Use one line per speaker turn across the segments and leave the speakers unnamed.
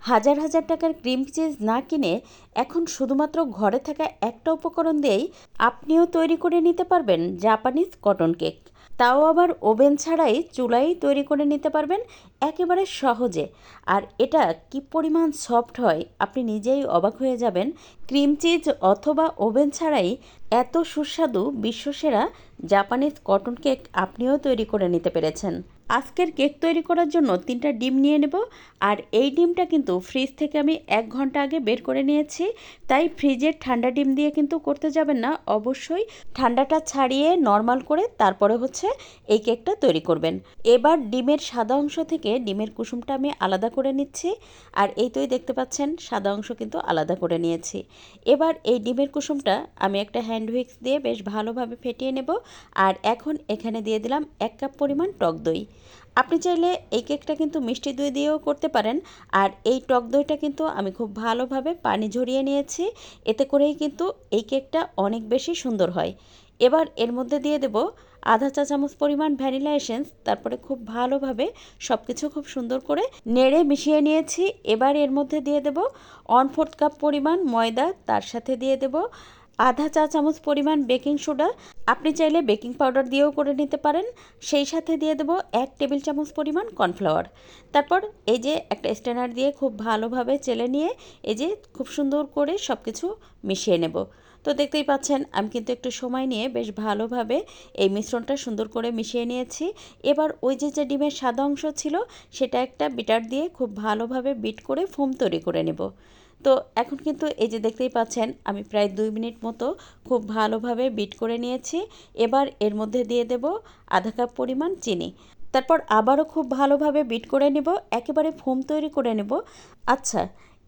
হাজার হাজার টাকার ক্রিম চিজ না কিনে এখন শুধুমাত্র ঘরে থাকা একটা উপকরণ দিয়েই আপনিও তৈরি করে নিতে পারবেন জাপানিজ কটন কেক। তাও আবার ওভেন ছাড়াই চুলাই তৈরি করে নিতে পারবেন একেবারে সহজে। আর এটা কি পরিমাণ সফট হয় আপনি নিজেই অবাক হয়ে যাবেন। ক্রিম চিজ অথবা ওভেন ছাড়াই এত সুস্বাদু বিশ্বসেরা জাপানিজ কটন কেক আপনিও তৈরি করে নিতে পেরেছেন। আজকের কেক তৈরি করার জন্য তিনটা ডিম নিয়ে নেব। আর এই ডিমটা কিন্তু ফ্রিজ থেকে আমি এক ঘণ্টা আগে বের করে নিয়েছি। তাই ফ্রিজের ঠান্ডা ডিম দিয়ে কিন্তু করতে যাবেন না। অবশ্যই ঠান্ডাটা ছাড়িয়ে নর্মাল করে তারপরে হচ্ছে এই কেকটা তৈরি করবেন। এবার ডিমের সাদা অংশ থেকে ডিমের কুসুমটা আমি আলাদা করে নিচ্ছি। আর এই তোই দেখতে পাচ্ছেন, সাদা অংশ কিন্তু আলাদা করে নিয়েছি। এবার এই ডিমের কুসুমটা আমি একটা হ্যান্ড হুইক্স দিয়ে বেশ ভালোভাবে ফেটিয়ে নেব। আর এখন এখানে দিয়ে দিলাম এক কাপ পরিমাণ টক দই। আপনি চাইলে এই কেকটা কিন্তু মিষ্টি দই দিয়েও করতে পারেন। আর এই টক দইটা কিন্তু আমি খুব ভালোভাবে পানি ঝরিয়ে নিয়েছি। এতে করেই কিন্তু এই কেকটা অনেক বেশি সুন্দর হয়। এবার এর মধ্যে দিয়ে দেব আধা চা চামচ পরিমাণ ভ্যানিলা এসেন্স। তারপরে খুব ভালোভাবে সব কিছু খুব সুন্দর করে নেড়ে মিশিয়ে নিয়েছি। এবার এর মধ্যে দিয়ে দেব ওয়ান ফোর্থ কাপ পরিমাণ ময়দা। তার সাথে দিয়ে দেব আধা চা চামচ পরিমাণ বেকিং সোডা। আপনি চাইলে বেকিং পাউডার দিয়েও করে নিতে পারেন। সেই সাথে দিয়ে দেবো এক টেবিল চামচ পরিমাণ কর্নফ্লাওয়ার। তারপর এই যে একটা স্ট্যানার দিয়ে খুব ভালোভাবে চেলে নিয়ে এই যে খুব সুন্দর করে সব কিছু মিশিয়ে নেব। তো দেখতেই পাচ্ছেন, আমি কিন্তু একটু সময় নিয়ে বেশ ভালোভাবে এই মিশ্রণটা সুন্দর করে মিশিয়ে নিয়েছি। এবার ওই যে যে ডিমের সাদা অংশ ছিল, সেটা একটা বিটার দিয়ে খুব ভালোভাবে বিট করে ফোম তৈরি করে নেব। তো এখন কিন্তু এই যে দেখতেই পাচ্ছেন, আমি প্রায় দুই মিনিট মতো খুব ভালোভাবে বিট করে নিয়েছি। এবার এর মধ্যে দিয়ে দেব আধা কাপ পরিমাণ চিনি। তারপর আবারও খুব ভালোভাবে বিট করে নেব, একেবারে ফোম তৈরি করে নেব। আচ্ছা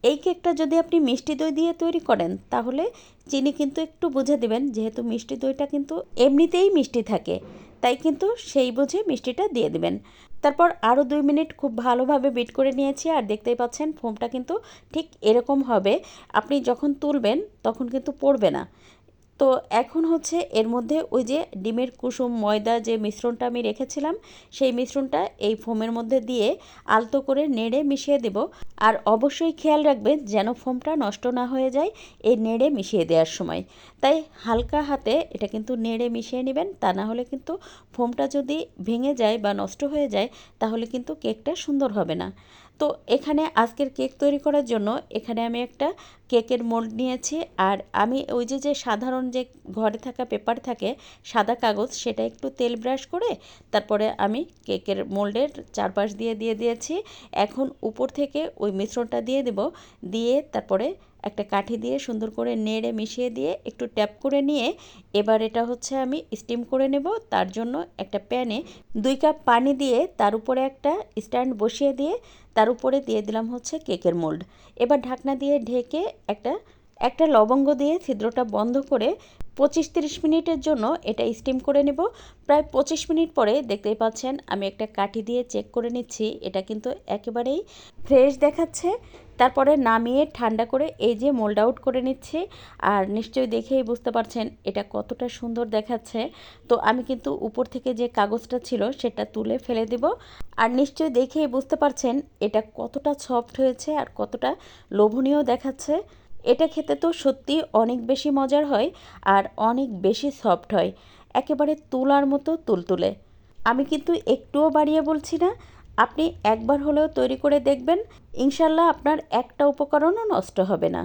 এই কেকটা যদি আপনি মিষ্টি দই দিয়ে তৈরি করেন, তাহলে চিনি কিন্তু একটু বুঝে দেবেন, যেহেতু মিষ্টি দইটা কিন্তু এমনিতেই মিষ্টি থাকে। তাই কিন্তু সেই বুঝে মিষ্টিটা দিয়ে দেবেন। তারপর আরও দুই মিনিট খুব ভালোভাবে বিট করে নিয়েছি আর দেখতেই পাচ্ছেন ফোমটা কিন্তু ঠিক এরকম হবে। আপনি যখন তুলবেন তখন কিন্তু পড়বে না। তো এখন হচ্ছে এর মধ্যে ওই যে ডিমের কুসুম, ময়দা যে মিশ্রণটা আমি রেখেছিলাম, সেই মিশ্রণটা এই ফোমের মধ্যে দিয়ে আলতো করে নেড়ে মিশিয়ে দেব। আর অবশ্যই খেয়াল রাখবেন যেন ফোমটা নষ্ট না হয়ে যায় এই নেড়ে মিশিয়ে দেওয়ার সময়। তাই হালকা হাতে এটা কিন্তু নেড়ে মিশিয়ে নেবেন, তা না হলে কিন্তু ফোমটা যদি ভেঙে যায় বা নষ্ট হয়ে যায়, তাহলে কিন্তু কেকটা সুন্দর হবে না। তো এখানে আজকের কেক তৈরি করার জন্য এখানে আমি একটা কেকের মোল্ড নিয়েছি আর আমি ওই যে যে সাধারণ যে ঘরে থাকা পেপার থাকে, সাদা কাগজ, সেটা একটু তেল ব্রাশ করে তারপরে আমি কেকের মোল্ডের চারপাশ দিয়ে দিয়ে দিয়েছি। এখন উপর থেকে ওই মিশ্রণটা দিয়ে দেব, দিয়ে তারপরে একটা কাঠি দিয়ে সুন্দর করে নেড়ে মিশিয়ে দিয়ে একটু ট্যাপ করে নিয়ে এবার এটা হচ্ছে আমি স্টিম করে নেব। তার জন্য একটা প্যানে দুই কাপ পানি দিয়ে তার উপরে একটা স্ট্যান্ড বসিয়ে দিয়ে তার উপরে দিয়ে দিলাম হচ্ছে কেকের মোল্ড। এবার ঢাকনা দিয়ে ঢেকে একটা একটা লবঙ্গ দিয়ে ছিদ্রটা বন্ধ করে পঁচিশ তিরিশ মিনিটের জন্য এটা স্টিম করে নেব। প্রায় পঁচিশ মিনিট পরে দেখতেই পাচ্ছেন আমি একটা কাঠি দিয়ে চেক করে নিচ্ছি। এটা কিন্তু একেবারেই ফ্রেশ দেখাচ্ছে। তারপরে নামিয়ে ঠান্ডা করে এই যে মোল্ড আউট করে নিচ্ছি। আর নিশ্চয়ই দেখেই বুঝতে পারছেন এটা কতটা সুন্দর দেখাচ্ছে। তো আমি কিন্তু উপর থেকে যে কাগজটা ছিল সেটা তুলে ফেলে দেব। আর নিশ্চয়ই দেখেই বুঝতে পারছেন এটা কতটা সফট হয়েছে আর কতটা লোভনীয় দেখাচ্ছে। এটা খেতে তো সত্যি অনেক বেশি মজার হয় আর অনেক বেশি সফট হয়, একেবারে তুলার মতো তুলতুলে। আমি কিন্তু একটুও বাড়িয়ে বলছি না, আপনি একবার হলেও তৈরি করে দেখবেন, ইনশাল্লাহ আপনার একটা উপকরণও নষ্ট হবে না।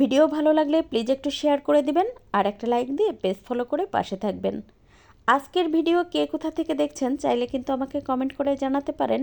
ভিডিও ভালো লাগলে প্লিজ একটু শেয়ার করে দিবেন আর একটা লাইক দিয়ে পেজ ফলো করে পাশে থাকবেন। আজকের ভিডিও কে কোথা থেকে দেখছেন চাইলে কিন্তু আমাকে কমেন্ট করে জানাতে পারেন।